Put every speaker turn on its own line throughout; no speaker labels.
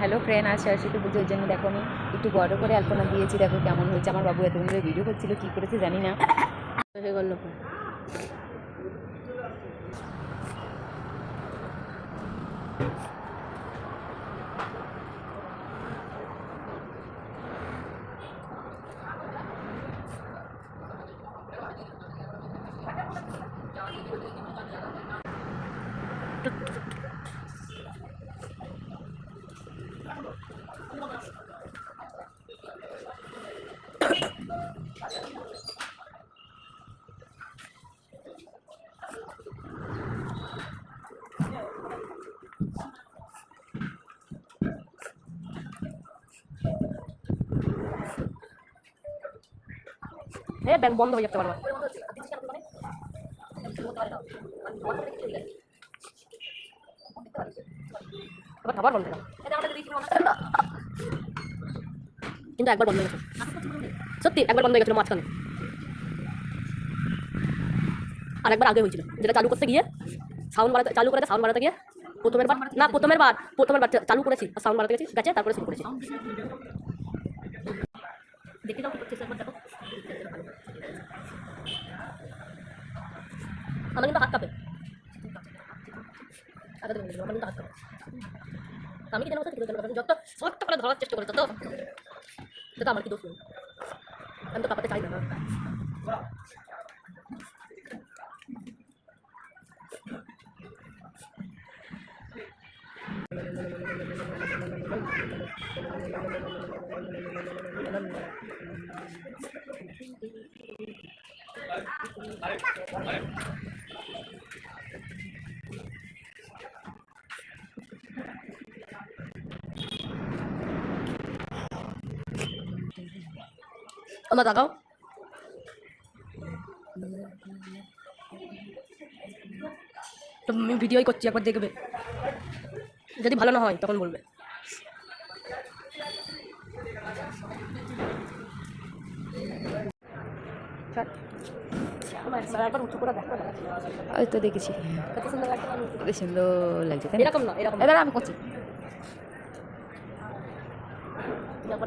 Hello friend আছে আজ সরস্বতী পুজোর জন্য দেখো আমি একটু বড় করে আলপনা দিয়েছি। দেখো কেমন হয়েছে আমার বাবু এতক্ষণ ধরে ভিডিও করছিল, কী করেছে জানি না। হয়ে গেল
এ ব্যাংক বন্ধ হয়ে যেতে পারবে এবার খাবার বন্ধ কিন্তু একবার বন্ধ হয়ে গেছে। সত্যি, একবার বন্ধ হয়ে গেছিল মাঝখানে। আর একবার আগে হয়েছিল, যেটা চালু করতে গিয়ে, সাউন্ড বাড়াতে, চালু করে সাউন্ড বাড়াতে গিয়ে প্রথমের বার না, প্রথমের বার প্রথমের বার চালু করেছি সাউন্ড বাড়াতে গেছি, গেছে, তারপরে শুরু করেছি। দেখে দেখো। আমার কিন্তু হাত কাঁপে আগে থেকে বলে দিলাম, আমার কিন্তু হাত কাঁপে আমি কি জানো কোথা থেকে জানব? আমি যত শক্ত করে ধরার চেষ্টা করি তত তত আমার কি দোষ নেই আমি তো কাঁপাতে চাই না আমার তাকাও তো আমি ভিডিওই করছি একবার দেখবে যদি ভালো না হয় তখন বলবে।
ওই তো দেখেছি
সুন্দর লাগছে এরকম না এরকম
আমি করছি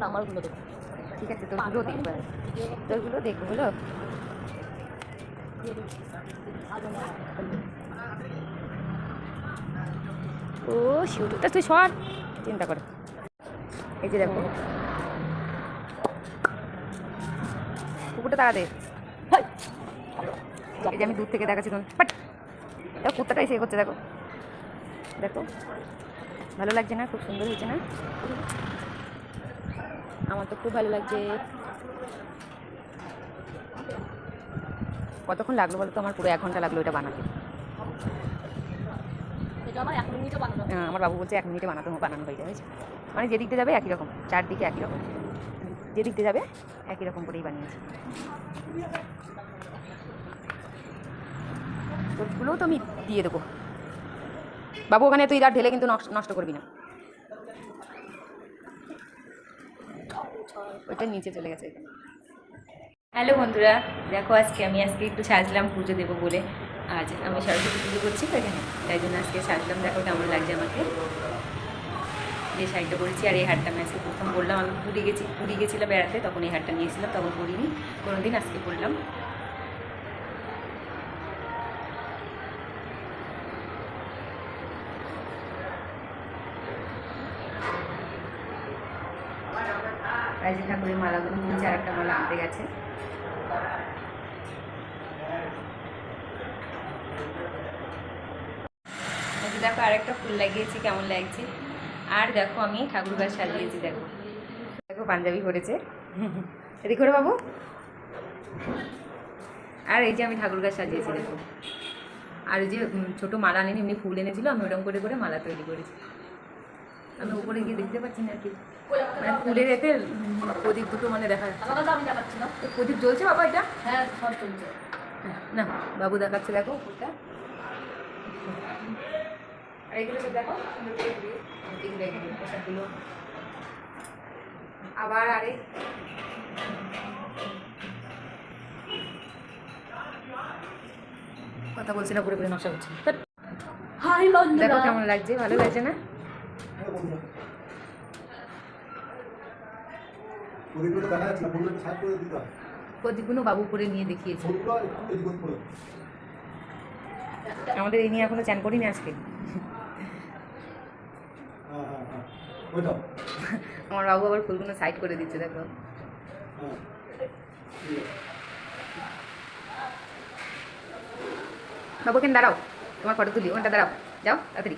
আমার
ঠিক আছে তোরগুলো দেখব তোরগুলো দেখব হলো ও শুটটা তুই সর। চিন্তা করে। এই যে দেখো। কুকুরটা তাড়া দে। এই যে আমি দূর থেকে দেখাচ্ছি তুমি বাট দেখো, কুত্তাটা এসে করছে, দেখো। দেখো। ভালো লাগছে না? খুব সুন্দর হয়েছে, না? আমার তো খুব ভালো লাগছে। কতক্ষণ লাগল বলো তো আমার পুরো এক ঘণ্টা লাগল এটা বানাতে।
আমার
হ্যাঁ, আমার বাবু বলছে এক মিনিটে বানাতে বানানো হয়ে যাবে মানে যেদিক দিয়ে যাবে একই রকম চারদিকে একই রকম। যেদিক দিয়ে যাবে একই রকম করেই বানিয়েছি। তোরগুলোও তো আমি দিয়ে দেবো। বাবু ওখানে তুই রাত ঢেলে কিন্তু নষ্ট করবি না। ওইটা নিচে চলে গেছে হ্যালো বন্ধুরা, দেখো আজকে আমি আজকে একটু সাজলাম পুজো দেবো বলে। আজ আমি সরস্বতী পুজো করছি তো এখানে তাই জন্য আজকে সাজলাম। দেখো কেমন লাগছে আমাকে। যে শাড়িটা পরেছি আর এই হারটা আমি আজকে প্রথম পরলাম। আমি পুরী গেছি, পুরী গেছিলাম বেড়াতে, তখন এই হারটা নিয়েছিলাম তখন পরিনি। কোনো দিন আজকে পরলাম। রাজি ঠাকুরের মালাগুলো নিচে আর একটা মালা আনতে গেছে। দেখো, আরেকটা ফুল লাগিয়েছি, কেমন লাগছে? আর দেখো, আমি ঠাকুর গাছ সাজিয়েছি, দেখো। দেখো, পাঞ্জাবি পরেছে। এদিক করে বাবু। আর এই যে আমি ঠাকুর গাছ সাজিয়েছি, দেখো। আর এই যে ছোট মালা আনেনি, এমনি ফুল এনেছিল, আমি ওরকম করে করে মালা তৈরি করেছি। আমি উপরে গিয়ে দেখতে পাচ্ছি না আর কি। মানে ফুলের এতে প্রদীপ দুটো মানে দেখা যাচ্ছে। প্রদীপ জ্বলছে বাবা এটা?
হ্যাঁ সব চলছে
না বাবু দেখাচ্ছে দেখো ফুলটা। আর এগুলো সব পোশাকগুলো। আবার আরেক কথা বলছি না পুরো পুরো নকশা করছি।
হাই
দেখো কেমন লাগছে ভালো লাগছে না? প্রদীপগুলো বাবু করে নিয়ে দেখিয়েছে আমাদের এই নিয়ে এখনও চান করিনি আজকে। আমার বাবু আবার ফুলগুলো সাইড করে দিচ্ছে দেখো। বাবু এখানে দাঁড়াও তোমার ফটো তুলি ওখানটা দাঁড়াও। যাও তাড়াতাড়ি।